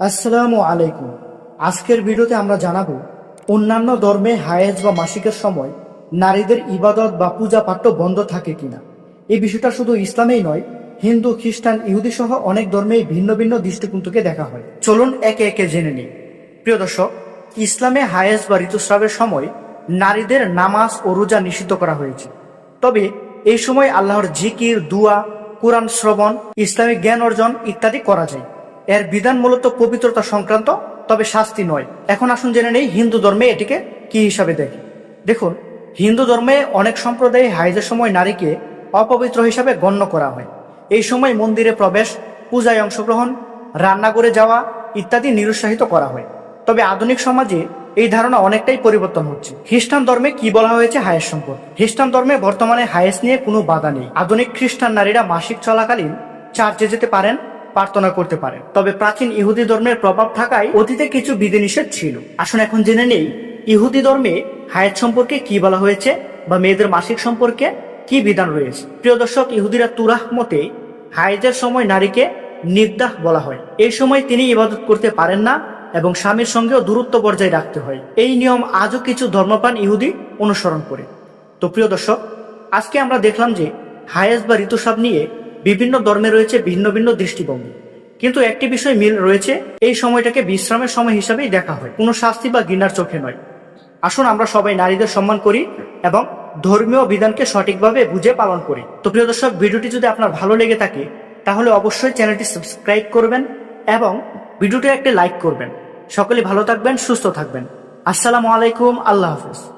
আসসালামু আলাইকুম। আজকের ভিডিওতে আমরা জানাব, অন্যান্য ধর্মে হায়েজ বা মাসিকের সময় নারীদের ইবাদত বা পূজা পাঠ্য বন্ধ থাকে কিনা। এই বিষয়টা শুধু ইসলামেই নয়, হিন্দু, খ্রিস্টান ইহুদি সহ অনেক ধর্মেই ভিন্ন ভিন্ন দৃষ্টিকোণ থেকে দেখা হয়। চলুন একে একে জেনে নিই। প্রিয় দর্শক, ইসলামে হায়েজ বা ঋতুস্রাবের সময় নারীদের নামাজ ও রোজা নিষিদ্ধ করা হয়েছে। তবে এই সময় আল্লাহর জিকির, দুয়া, কোরআন শ্রবণ ইসলামিক জ্ঞান অর্জন ইত্যাদি করা যায়। এর বিধান মূলত পবিত্রতা সংক্রান্ত, তবে শাস্তি নয়। এখন আসুন জেনে নেই হিন্দু ধর্মে এটিকে কি হিসাবে দেখে। দেখুন, হিন্দু ধর্মে অনেক সম্প্রদায়ে হাইজের সময় নারীকে অপবিত্র হিসাবে গণ্য করা হয়। এই সময় মন্দিরে প্রবেশ, পূজায় অংশগ্রহণ, রান্নাঘরে যাওয়া ইত্যাদি নিরুৎসাহিত করা হয়। তবে আধুনিক সমাজে এই ধারণা অনেকটাই পরিবর্তন হচ্ছে। খ্রিস্টান ধর্মে কি বলা হয়েছে হায়েস সম্পর্কে খ্রিস্টান ধর্মে বর্তমানে হায়েস নিয়ে কোনো বাধা নেই। আধুনিক খ্রিস্টান নারীরা মাসিক চলাকালীন চার্চে যেতে পারেন প্রার্থনা করতে পারেন। তবে প্রাচীন ইহুদি ধর্মের প্রভাব থাকায় অতীতে কিছু বিধিনিষেধ ছিল। আসুন এখন জেনে নেই, ইহুদি ধর্মে হায়াত সম্পর্কে কি বলা হয়েছে বা মেয়েদের মাসিক সম্পর্কে কি বিধান রয়েছে? প্রিয় দর্শক, ইহুদিরা তুরাহ মতে হায়েজের সময় নারীকে নির্দাহ বলা হয়। এই সময় তিনি ইবাদত করতে পারেন না এবং স্বামীর সঙ্গেও দূরত্ব বজায় রাখতে হয়। এই নিয়ম আজও কিছু ধর্মপ্রাণ ইহুদি অনুসরণ করে। তো প্রিয় দর্শক, আজকে আমরা দেখলাম যে হায়েজ বা ঋতুস্রাব নিয়ে বিভিন্ন ধর্মে রয়েছে ভিন্ন ভিন্ন দৃষ্টিভঙ্গি। কিন্তু একটি বিষয় মিল রয়েছে, এই সময়টাকে বিশ্রামের সময় হিসাবেই দেখা হয়। কোনো শাস্তি বা ঘৃণার চোখে নয়। আসুন আমরা সবাই নারীদের সম্মান করি এবং ধর্মীয় বিধানকে সঠিকভাবে বুঝে পালন করি। তো প্রিয় দর্শক, ভিডিওটি যদি আপনার ভালো লেগে থাকে, তাহলে অবশ্যই চ্যানেলটি সাবস্ক্রাইব করবেন এবং ভিডিওটি একটি লাইক করবেন। সকলে ভালো থাকবেন, সুস্থ থাকবেন। আসসালামু আলাইকুম, আল্লাহ হাফিজ।